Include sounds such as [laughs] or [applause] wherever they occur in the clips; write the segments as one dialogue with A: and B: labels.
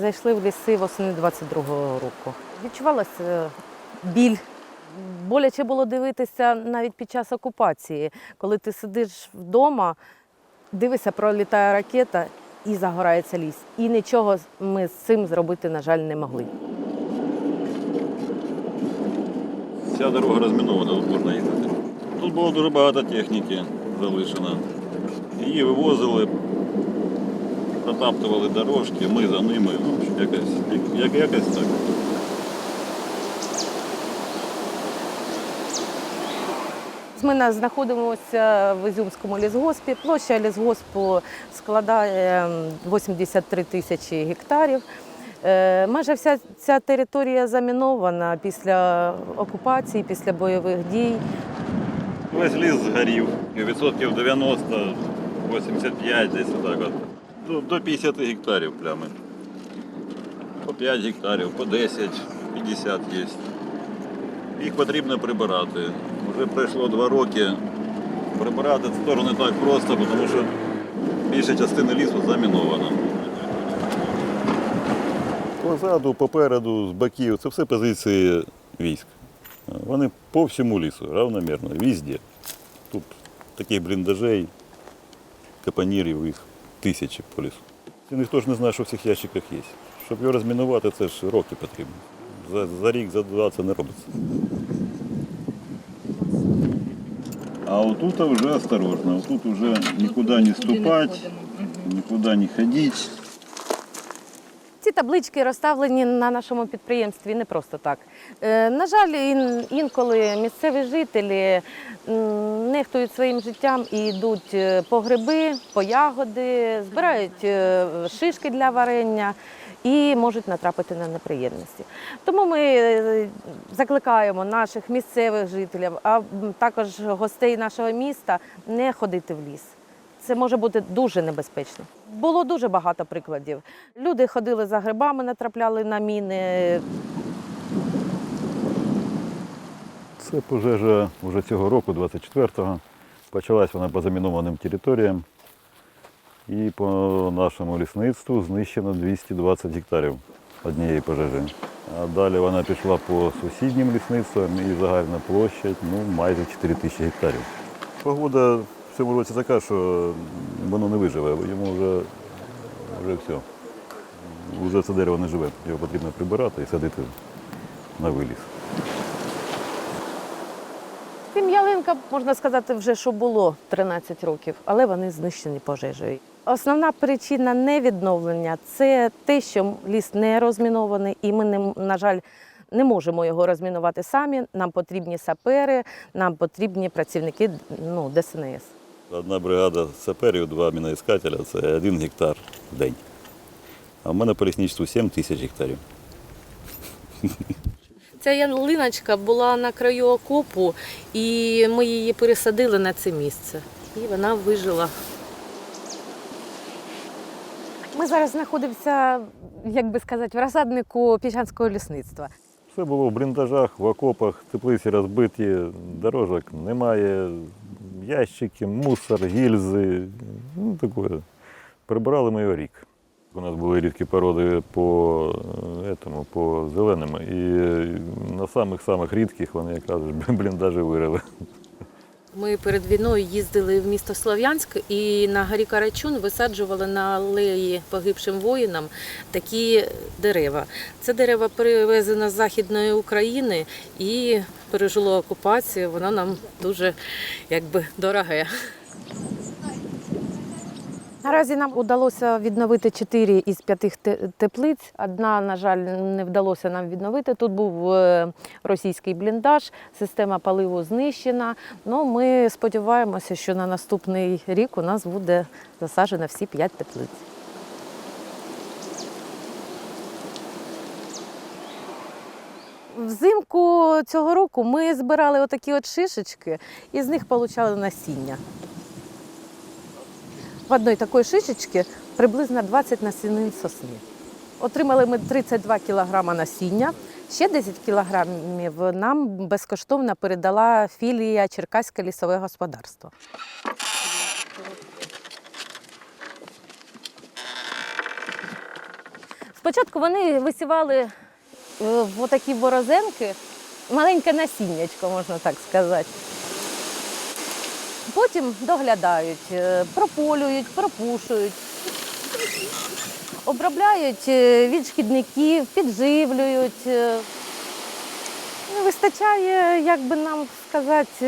A: Зайшли в ліси восени 22-го року. Відчувалася біль. Боляче було дивитися навіть під час окупації, коли ти сидиш вдома, дивишся, пролітає ракета і загорається ліс. І нічого ми з цим зробити, на жаль, не могли.
B: Вся дорога розмінована, тут можна їздити. Тут було дуже багато техніки залишено. Її вивозили, протаптували дорожки, ми за ними. Ну, якось, як, якось так.
A: Ми на- знаходимося в Ізюмському лісгоспі. Площа лісгоспу складає 83 тисячі гектарів. Е, Майже вся ця територія замінована після окупації, після бойових дій.
B: Весь ліс згорів. Відсотків 90, 85 десь отак от. До, до 50 гектарів плями. По 5 гектарів, по 10, 50 є. Їх потрібно прибирати. Вже пройшло 2 роки. Прибирати це теж не так просто, тому що більша частина лісу замінована. Позаду, попереду, з боків це все позиції військ. Вони по всьому лісу, равномірно, везде. Тут таких бліндажей, капонірів їх тисячі по лісу. Це ніхто ж не знає, що в цих ящиках є. Щоб його розмінувати, це ж роки потрібно. За, за рік, за два це не робиться. А отут вже осторожно, отут вже нікуди не ступати, нікуди не ходити.
A: Таблички розставлені на нашому підприємстві не просто так. Е, На жаль, інколи місцеві жителі нехтують своїм життям і йдуть е, по гриби, по ягоди, збирають е, шишки для варення і можуть натрапити на неприємності. Тому ми закликаємо наших місцевих жителів, а також гостей нашого міста не ходити в ліс. Це може бути дуже небезпечно. Було дуже багато прикладів. Люди ходили за грибами, натрапляли на міни.
B: Це пожежа вже цього року, 24-го. Почалась вона по замінованим територіям. І по нашому лісництву знищено 220 гектарів однієї пожежі. А далі вона пішла по сусіднім лісництвам і загальна площадь ну, майже 4 тисячі гектарів. Погода цьому році така, що воно не виживе, йому вже, вже все. Вже це дерево не живе. Його потрібно прибирати і садити на виліз.
A: Тим ялинка, можна сказати, вже що було 13 років, але вони знищені пожежею. Основна причина невідновлення це те, що ліс не розмінований, і ми, не, на жаль, не можемо його розмінувати самі. Нам потрібні сапери, нам потрібні працівники ну, ДСНС.
B: Одна бригада саперів, два міноіскателя це один гектар в день. А в мене по лісничеству 7 тисяч гектарів.
A: Ця ялиночка була на краю окопу, і ми її пересадили на це місце. І вона вижила. Ми зараз знаходимося, як би сказати, в розсаднику Піщанського лісництва.
B: Все було в бліндажах, в окопах, теплиці розбиті, дорожок немає, ящики, мусор, гільзи. Ну, такое. Прибирали ми його рік. У нас були рідкі породи по, этому, по зеленим. І на самих-самих рідких вони якраз [laughs] бліндажі вирили.
A: Ми перед війною їздили в місто Слов'янськ і на горі Карачун висаджували на алеї погибшим воїнам такі дерева. Це дерево привезено з Західної України і пережило окупацію. Воно нам дуже якби дороге. Наразі нам вдалося відновити чотири із п'яти теплиць. Одна, на жаль, не вдалося нам відновити. Тут був е, російський бліндаж, система паливу знищена. Ну, ми сподіваємося, що на наступний рік у нас буде засаджено всі п'ять теплиць. Взимку цього року ми збирали отакі от шишечки і з них отримали насіння. В одної такої шишечки приблизно 20 насінин сосни. Отримали ми 32 кілограма насіння. Ще 10 кілограмів нам безкоштовно передала філія Черкаське лісове господарство. Спочатку вони висівали е, в отакі борозенки, маленьке насіннячко, можна так сказати. Потім доглядають, е, прополюють, пропушують, обробляють е, від шкідників, підживлюють. е. Не вистачає, як би нам сказати,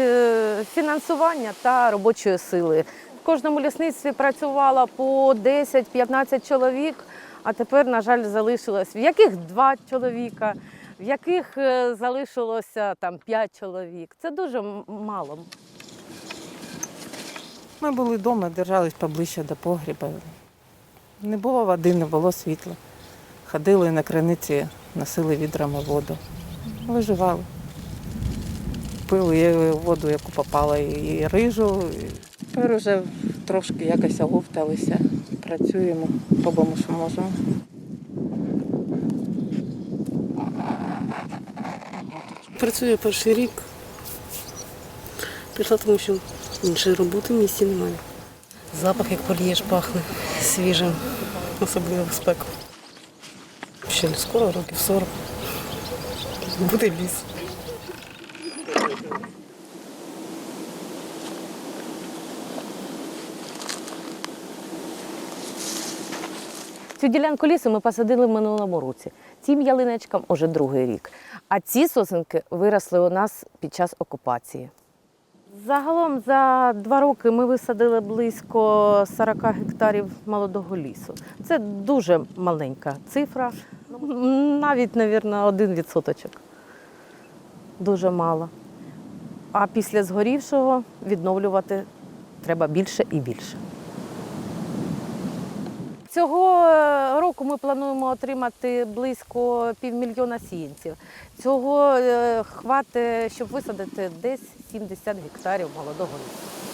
A: фінансування та робочої сили. В кожному лісництві працювало по 10-15 чоловік, а тепер, на жаль, залишилось в яких два чоловіка, в яких залишилося там 5 чоловік. Це дуже мало.
C: Ми були вдома, держались поближче до погріба. Не було води, не було світла. Ходили на криниці, носили відрами воду. Виживали. Пили воду, яку попала, і рижу. Тепер вже трошки якось оговталися. Працюємо, робимо, що можемо.
D: Працюю перший рік. Прийшла, тому що іншої роботи в місті немає. Запах, як полієш, пахне свіжим, особливо в спеку. Ще не скоро, років 40. Буде ліс.
A: Цю ділянку лісу ми посадили в минулому році. Цим ялиночкам уже другий рік. А ці сосенки виросли у нас під час окупації. Загалом за два роки ми висадили близько 40 гектарів молодого лісу. Це дуже маленька цифра, навіть, мабуть, один відсоточок. Дуже мало. А після згорівшого відновлювати треба більше і більше. Цього е, року ми плануємо отримати близько півмільйона сіянців. Цього е, хватить, щоб висадити десь 70 гектарів молодого лісу.